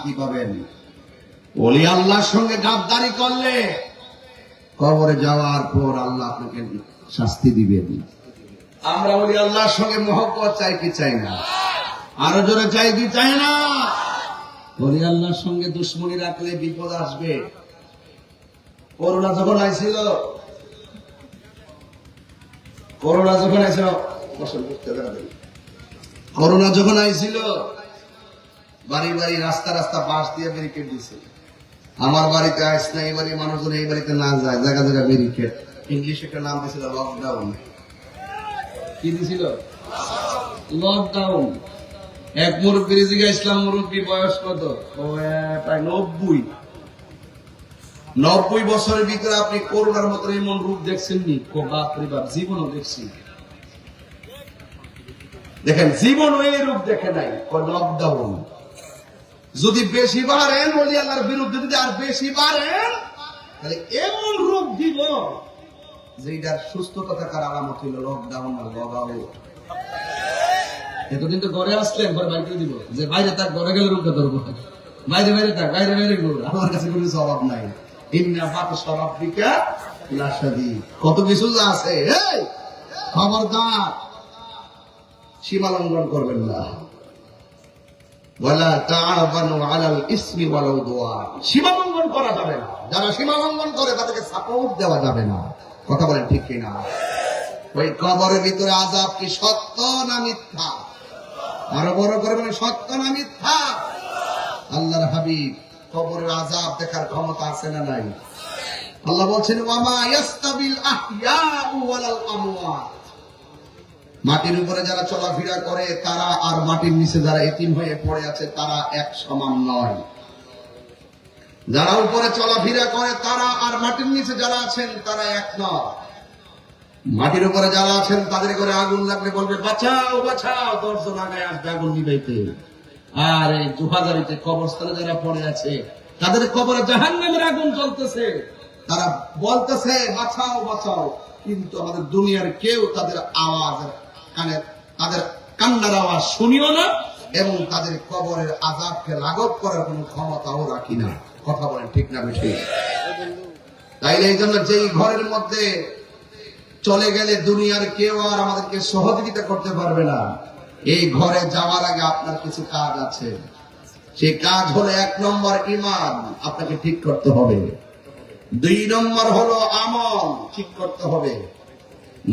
শান্তি পাবেন। ওলি আল্লাহর সঙ্গে গাদ্দারি করলে কবরে যাওয়ার পর আল্লাহ আপনাকে শাস্তি দিবেন। আমরা ওলি আল্লাহর সঙ্গে মহব্বত চাই কি চাই না? আরও জোরে চাই কি চাই না? ওলি আল্লাহর সঙ্গে দুশ্মনী রাখলে বিপদ আসবে। করোনা যখন আইছিল, করোনা যখন আইছিল। করোনা যখন আইছিল বাড়ি বাড়ি রাস্তা রাস্তা বাঁশ দিয়ে ব্যারিকেড দিছে। আমার বাড়িতে আইস না এই বাড়ি মানুষজন এই বাড়িতে না যায় জায়গা জায়গা ব্যারিকেড ইংলিশ একটা নাম দিয়েছিল লকডাউন কি দিছিল? লকডাউন এক মুরব্বী জিগা ইসলাম মুরব্বী বয়স কত? প্রায় নব্বই। নব্বই বছরের ভিতরে আপনি করোনার মতো এমন রূপ দেখছেন নি ও বাপ রে বাপ জীবনও দেখছি। দেখেন জীবন এই রূপ দেখে নাই। লকডাউন যদি বেশি বাড়েন, বলি আল্লাহর বিরুদ্ধে যদি আর বেশি বাড়েন, তাহলে এমন রূপ দিব যে এটার সুস্থতা থাকার আলামত হইল লকডাউন আর লগাও এতদিন তো ঘরে আসলেন ঘরে বাইরে দিব। যে বাইরে তাক ঘরে গেলে রূপটা ধরবো। বাইরে বাইরে থাক, বাইরে বাইরে ঘুর আমার কাছে কোনো স্বভাব নাই। ইন্না পাত স্বভাব দিকা লাসাদি কত কিছু আছে খবরদার! সীমা লঙ্ঘন করবেন না। ওয়ালা সীমা করা যাবে না। করে না। ঠিক কিনা? ওই কবরের ভিতরে কি সত্য না বড় করে সত্য না আল্লাহর হাবিব, কবরের আযাব দেখার ক্ষমতা আছে না নাই? আল্লাহ বলছেন মাটির উপরে যারা চলাফেরা করে, তারা আর মাটির নিচে যারা এতিম হয়ে পড়ে আছে, তারা এক সমান নয়। যারা উপরে চলাফেরা করে, তারা আর মাটির নিচে যারা আছেন, তারা এক নয়। মাটির উপরে যারা আছেন, তাদের করে আগুন লাগলে বলবে, বাঁচাও বাঁচাও, দশজন আগায় আসবে আগুন নিবাইতে আর এই দুহাজারিতে কবরস্থানে যারা পড়ে আছে, তাদের কবরে জাহান নামের আগুন জ্বলতেছে। তারা বলতেছে, বাঁচাও বাঁচাও। কিন্তু আমাদের দুনিয়ার কেউ তাদের আওয়াজ কানে তাদের কান্নার আওয়াজ শুনিও না এবং তাদের কবরের আজাবকে লাঘব করার কোনো ক্ষমতাও রাখি না। কথা বলেন ঠিক না বেশি তাইলে এই জন্য যেই ঘরের মধ্যে চলে গেলে দুনিয়ার কেউ আর আমাদেরকে সহযোগিতা করতে পারবে না। এই ঘরে যাওয়ার আগে আপনার কিছু কাজ আছে। সেই কাজ হলো এক নম্বর ইমান, আপনাকে ঠিক করতে হবে। দুই নম্বর হলো আমল, ঠিক করতে হবে।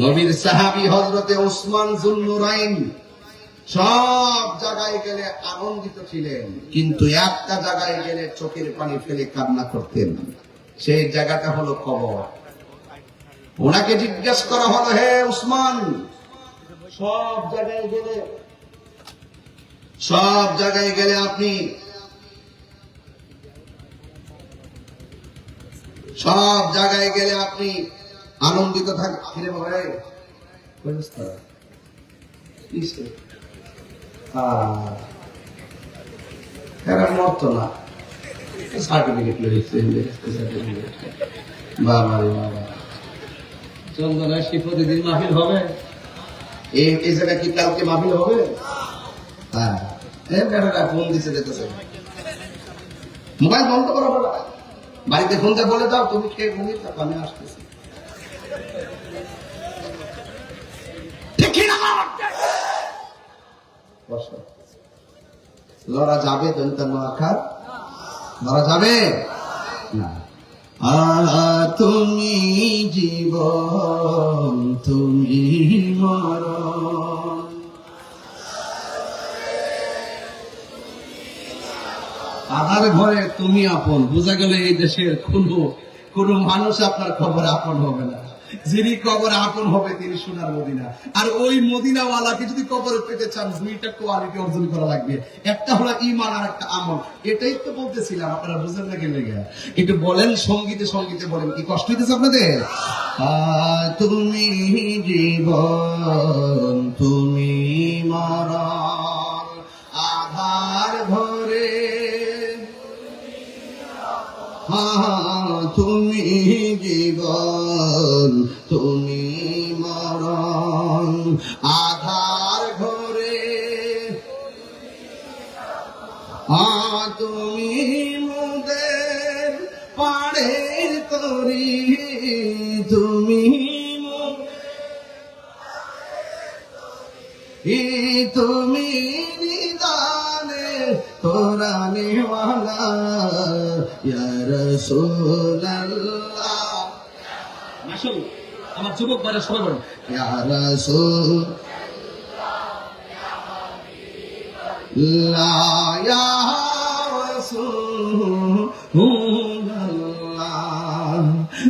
নবীর সাহাবি হজরতে ওসমান জুন্নুরাইন সব জায়গায় গেলে আনন্দিত ছিলেন, কিন্তু একটা জায়গায় গেলে চোখের পানি ফেলে কান্না করতেন। সেই জায়গাটা হলো কবর। ওনাকে জিজ্ঞেস করা হলো, হে উসমান সব জায়গায় গেলে, সব জায়গায় গেলে আপনি সব জায়গায় গেলে আপনি আনন্দিত থাকেন ফিরে বাবা এই, কই অবস্থা? কিসে? আহ, এরা মরতো না। সার্টিফিকেট লইছে বাবা বাবা। চন্দনা সে প্রতিদিন মাহফিল হবে। এই এই জায়গায় কি কালকে মাহফিল হবে? হ্যাঁ। বেটাটা ফোন মোবাইল বন্ধ করো বাড়িতে ফোন বলে দাও তুমি খেয়ে ঘুমিয়ে থাকো আমি আসতেছি ঠিক কি না লড়া যাবে দন্ত নোয়াখার লড়া যাবে? তুমি জীবন, তুমি মরণ। আধার ঘরে তুমি আপন। বোঝা গেল এই দেশের কোন কোন মানুষ আপনার খবরে আপন হবে না। যিনি কবরে আপন হবে, তিনি সোনার মদিনা। আর ওই মদিনাওয়ালাকে যদি কবরে পেতে চান, দুইটা কোয়ালিটি অর্জন করা লাগবে। একটা হলো ইমান আর একটা আমল। এটাই তো বলতেছিলাম, আপনারা বুঝেন না কেন একটু বলেন, সঙ্গীতে সঙ্গীতে বলেন, কি কষ্ট হইতেছে আপনাদের? তুমি জীবন, তুমি মরণ তুমি জীবন তুমি মরণ। আধার ঘরে তুমি মুদের পাড়ে তরি। তুমি তুমি তোরা নেওয়ালা ইয়া রাসূলুল্লাহ। আসল আমার যুবক ভাইরা সবাই বলেন ইয়া রাসূল লা ইয়া রাসূলুল্লাহ।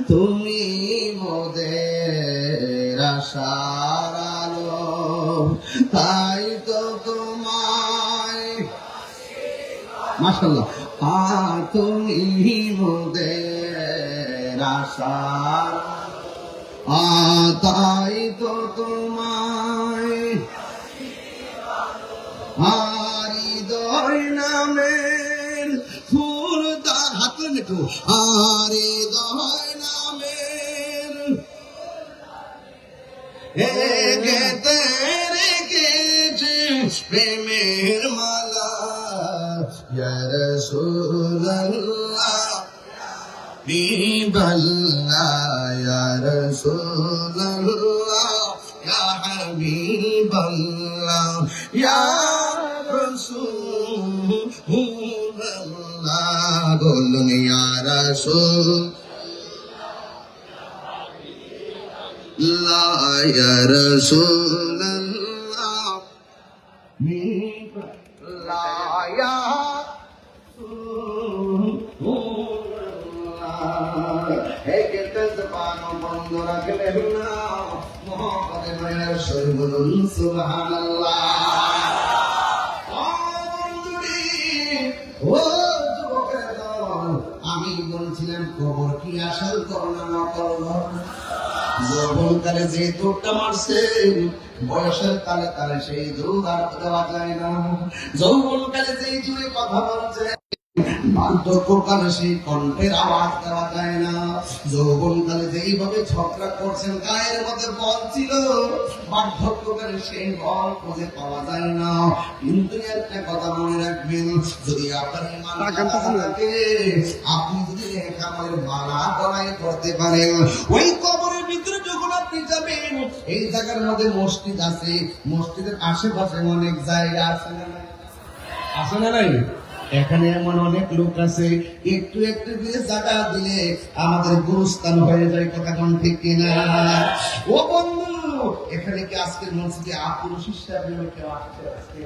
তুমি মোদের আশার আলো তাই তো মাশাল্লাহ তাই তো তোমায় ফুল তার হাত একটু হারি দয় নামের গেতে রেখেছে প্রেমের রাসূলুল্লাহ ইয়া হাবিবাল্লাহ ইয়া রাসূলুল্লাহ বলুন ইয়া রাসূল লা ইয়া রাসূলুল্লাহ লা ইয়া এই রাখলেন না দল, আমি বলছিলাম খবর কি আসল করোনা না করোনা যৌবনকালে যে দৌড়টা মারছে বয়সের কালে কালে সেই দৌড় আর দেওয়া যায় না যৌবনকালে যে জুড়ে কথা বলছে বার্ধক্যকালে সেই কণ্ঠের আওয়াজ দেওয়া যায় না। যৌবনকালে যেইভাবে ঝগড়া করছেন গায়ের মধ্যে বল ছিল বার্ধক্যকালে সেই বল খুঁজে পাওয়া যায় না। কিন্তু একটা কথা মনে রাখবেন যদি আপনার থাকে আপনি যদি এক মালা গলায় করতে পারেন ওই কবরের ভিতরে যখন আপনি যাবেন এই জায়গার মধ্যে মসজিদ আছে মসজিদের আশেপাশে অনেক জায়গা আছে না আছে না নাই? এখানে এমন অনেক লোক আছে, একটু একটু দিয়ে জায়গা দিলে আমাদের গুরুস্থান হয়ে যায়, কথা কোন ঠিক কিনা? ও বন্ধু, এখানে কি আজকের মঞ্চে আপুরুষ হিসাবে কেউ আসছে? আজকে